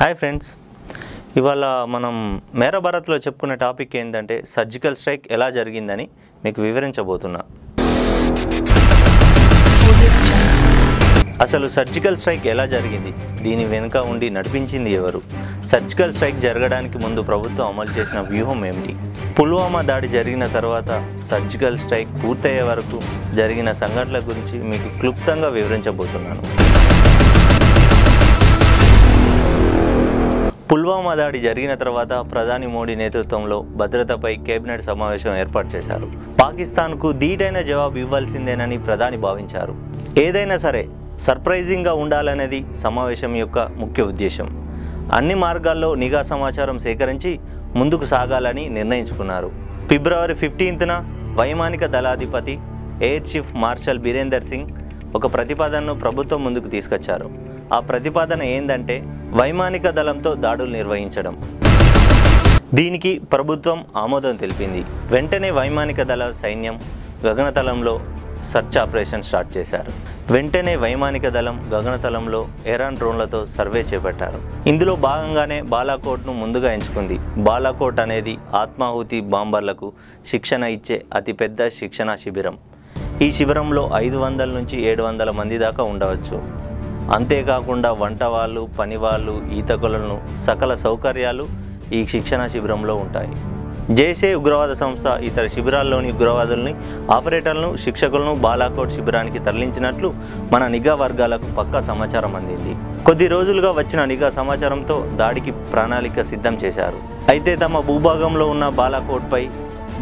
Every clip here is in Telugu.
Hi friends. ఇవాళ మనం మేర భారత్లో చెప్పుకునే టాపిక్ ఏంటంటే సర్జికల్ స్ట్రైక్ ఎలా జరిగిందని మీకు వివరించబోతున్నా. అసలు సర్జికల్ స్ట్రైక్ ఎలా జరిగింది? దీని వెనుక ఉండి నడిపించింది ఎవరు? సర్జికల్ స్ట్రైక్ జరగడానికి ముందు ప్రభుత్వం అమలు చేసిన వ్యూహం ఏమిటి? పుల్వామా దాడి జరిగిన తర్వాత సర్జికల్ స్ట్రైక్ పూర్తయ్యే వరకు జరిగిన సంఘటనల గురించి మీకు క్లుప్తంగా వివరించబోతున్నాను. పుల్వామా దాడి జరిగిన తర్వాత ప్రధాని మోడీ నేతృత్వంలో భద్రతపై కేబినెట్ సమావేశం ఏర్పాటు చేశారు. పాకిస్తాన్కు ధీటైన జవాబు ఇవ్వాల్సిందేనని ప్రధాని భావించారు. ఏదైనా సరే సర్ప్రైజింగ్గా ఉండాలనేది సమావేశం యొక్క ముఖ్య ఉద్దేశం. అన్ని మార్గాల్లో నిఘా సమాచారం సేకరించి ముందుకు సాగాలని నిర్ణయించుకున్నారు. ఫిబ్రవరి ఫిఫ్టీన్త్న వైమానిక దళాధిపతి air chief marshal Birender Singh ఒక ప్రతిపాదనను ప్రభుత్వం ముందుకు తీసుకొచ్చారు. ఆ ప్రతిపాదన ఏందంటే వైమానిక దళంతో దాడులు నిర్వహించడం. దీనికి ప్రభుత్వం ఆమోదం తెలిపింది. వెంటనే వైమానిక దళ సైన్యం గగనతలంలో సర్చ్ ఆపరేషన్ స్టార్ట్ చేశారు. వెంటనే వైమానిక దళం గగనతలంలో ఎరాన్ డ్రోన్లతో సర్వే చేపట్టారు. ఇందులో భాగంగానే బాలాకోట్ను ముందుగా ఎంచుకుంది. బాలాకోట్ అనేది ఆత్మాహుతి బాంబర్లకు శిక్షణ ఇచ్చే అతిపెద్ద శిక్షణా శిబిరం. ఈ శిబిరంలో ఐదు వందల నుంచి ఏడు వందల మంది దాకా ఉండవచ్చు. అంతేకాకుండా వంట వాళ్ళు పని వాళ్ళు ఈతకులను సకల సౌకర్యాలు ఈ శిక్షణ శిబిరంలో ఉంటాయి. జేసే ఉగ్రవాద సంస్థ ఇతర శిబిరాల్లోని ఉగ్రవాదుల్ని ఆపరేటర్లను శిక్షకులను బాలాకోట్ శిబిరానికి తరలించినట్లు మన నిఘా వర్గాలకు పక్కా సమాచారం అందింది. కొద్ది రోజులుగా వచ్చిన నిఘా సమాచారంతో దాడికి ప్రణాళిక సిద్ధం చేశారు. అయితే తమ భూభాగంలో ఉన్న బాలాకోట్పై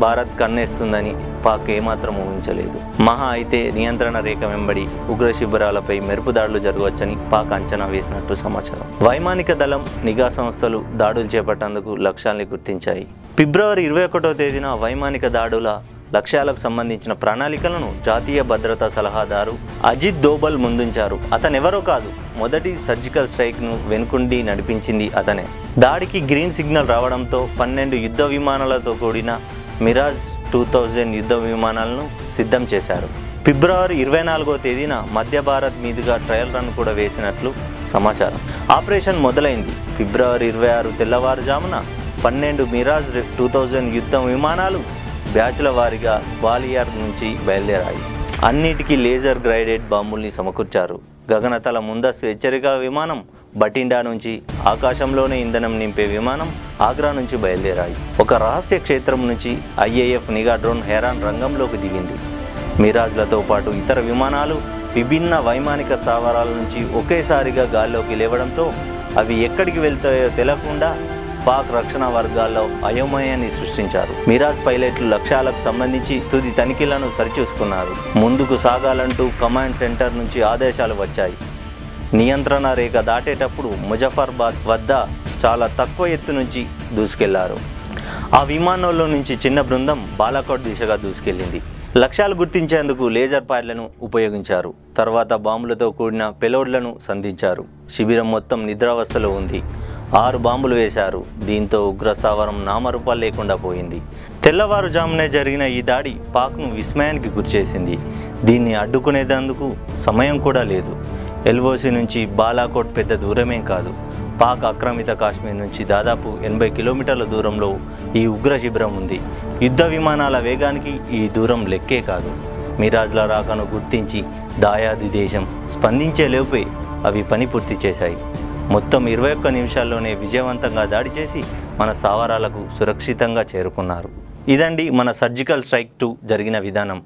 భారత్ కన్నేస్తుందని పాక్ ఏమాత్రం ఊహించలేదు. మహా అయితే నియంత్రణ రేఖ వెంబడి ఉగ్ర శిబిరాలపై మెరుపు దాడులు జరగవచ్చని పాక్ అంచనా వేసినట్టు సమాచారం. వైమానిక దళం నిఘా సంస్థలు దాడులు చేపట్టేందుకు లక్ష్యాల్ని గుర్తించాయి. ఫిబ్రవరి ఇరవై ఒకటో తేదీన వైమానిక దాడుల లక్ష్యాలకు సంబంధించిన ప్రణాళికలను జాతీయ భద్రతా సలహాదారు అజిత్ దోబల్ ముందుంచారు. అతనెవరో కాదు మొదటి సర్జికల్ స్ట్రైక్ను వెనుకుండి నడిపించింది అతనే. దాడికి గ్రీన్ సిగ్నల్ రావడంతో పన్నెండు యుద్ధ విమానాలతో కూడిన మిరాజ్ టూ థౌజండ్ యుద్ధ విమానాలను సిద్ధం చేశారు. ఫిబ్రవరి ఇరవై నాలుగో తేదీన మధ్య భారత్ మీదుగా ట్రయల్ రన్ కూడా వేసినట్లు సమాచారం. ఆపరేషన్ మొదలైంది. ఫిబ్రవరి ఇరవై ఆరు తెల్లవారుజామున పన్నెండు మిరాజ్ టూ థౌజండ్ యుద్ధ విమానాలు బ్యాచ్ల వారీగా గ్వాలియర్ నుంచి బయలుదేరాయి. అన్నిటికీ లేజర్ గ్రైడెడ్ బాంబుల్ని సమకూర్చారు. గగనతల ముందస్తు హెచ్చరిక విమానం బటిండా నుంచి ఆకాశంలోనే ఇంధనం నింపే విమానం ఆగ్రా నుంచి బయలుదేరాయి. ఒక రహస్య క్షేత్రం నుంచి ఐఏఎఫ్ నిఘా డ్రోన్ హెరాన్ రంగంలోకి దిగింది. మిరాజ్లతో పాటు ఇతర విమానాలు విభిన్న వైమానిక స్థావరాల నుంచి ఒకేసారిగా గాల్లోకి లేవడంతో అవి ఎక్కడికి వెళ్తాయో తెలియకుండా పాక్ రక్షణ వర్గాల్లో అయోమయాన్ని సృష్టించారు. మిరాజ్ పైలట్లు లక్ష్యాలకు సంబంధించి తుది తనిఖీలను సరిచూసుకున్నారు. ముందుకు సాగాలంటూ కమాండ్ సెంటర్ నుంచి ఆదేశాలు వచ్చాయి. నియంత్రణ రేఖ దాటేటప్పుడు ముజఫర్బాద్ వద్ద చాలా తక్కువ ఎత్తు నుంచి దూసుకెళ్ళారు. ఆ విమానంలో నుంచి చిన్న బృందం బాలాకోట్ దిశగా దూసుకెళ్ళింది లక్ష్యాలు గుర్తించేందుకు లేజర్ ప్యాడ్లను ఉపయోగించారు. తర్వాత బాంబులతో కూడిన పెలోడ్లను సంధించారు. శిబిరం మొత్తం నిద్రావస్థలో ఉంది. ఆరు బాంబులు వేశారు. దీంతో ఉగ్ర స్థావరం నామరూపాలు లేకుండా పోయింది. తెల్లవారుజామునే జరిగిన ఈ దాడి పాక్ను విస్మయానికి గురిచేసింది. దీన్ని అడ్డుకునేందుకు సమయం కూడా లేదు. ఎల్ఓసి నుంచి బాలాకోట్ పెద్ద దూరమేం కాదు. పాక్ ఆక్రమిత కాశ్మీర్ నుంచి దాదాపు ఎనభై కిలోమీటర్ల దూరంలో ఈ ఉగ్ర శిబిరం ఉంది. యుద్ధ విమానాల వేగానికి ఈ దూరం లెక్కే కాదు. మిరాజ్ల రాకను గుర్తించి దాయాది దేశం స్పందించే లోపే అవి పని పూర్తి చేశాయి. మొత్తం ఇరవై ఒక్క నిమిషాల్లోనే విజయవంతంగా దాడి చేసి మన స్థావరాలకు సురక్షితంగా చేరుకున్నారు. ఇదండి మన సర్జికల్ స్ట్రైక్ టూ జరిగిన విధానం.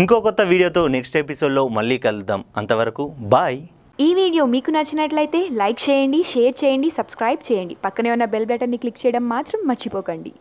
ఇంకో కొత్త వీడియోతో నెక్స్ట్ ఎపిసోడ్లో మళ్ళీ కలుద్దాం. అంతవరకు బాయ్! ఈ వీడియో మీకు నచ్చినట్లయితే లైక్ చేయండి షేర్ చేయండి సబ్స్క్రైబ్ చేయండి. పక్కనే ఉన్న బెల్ బటన్ని క్లిక్ చేయడం మాత్రం మర్చిపోకండి.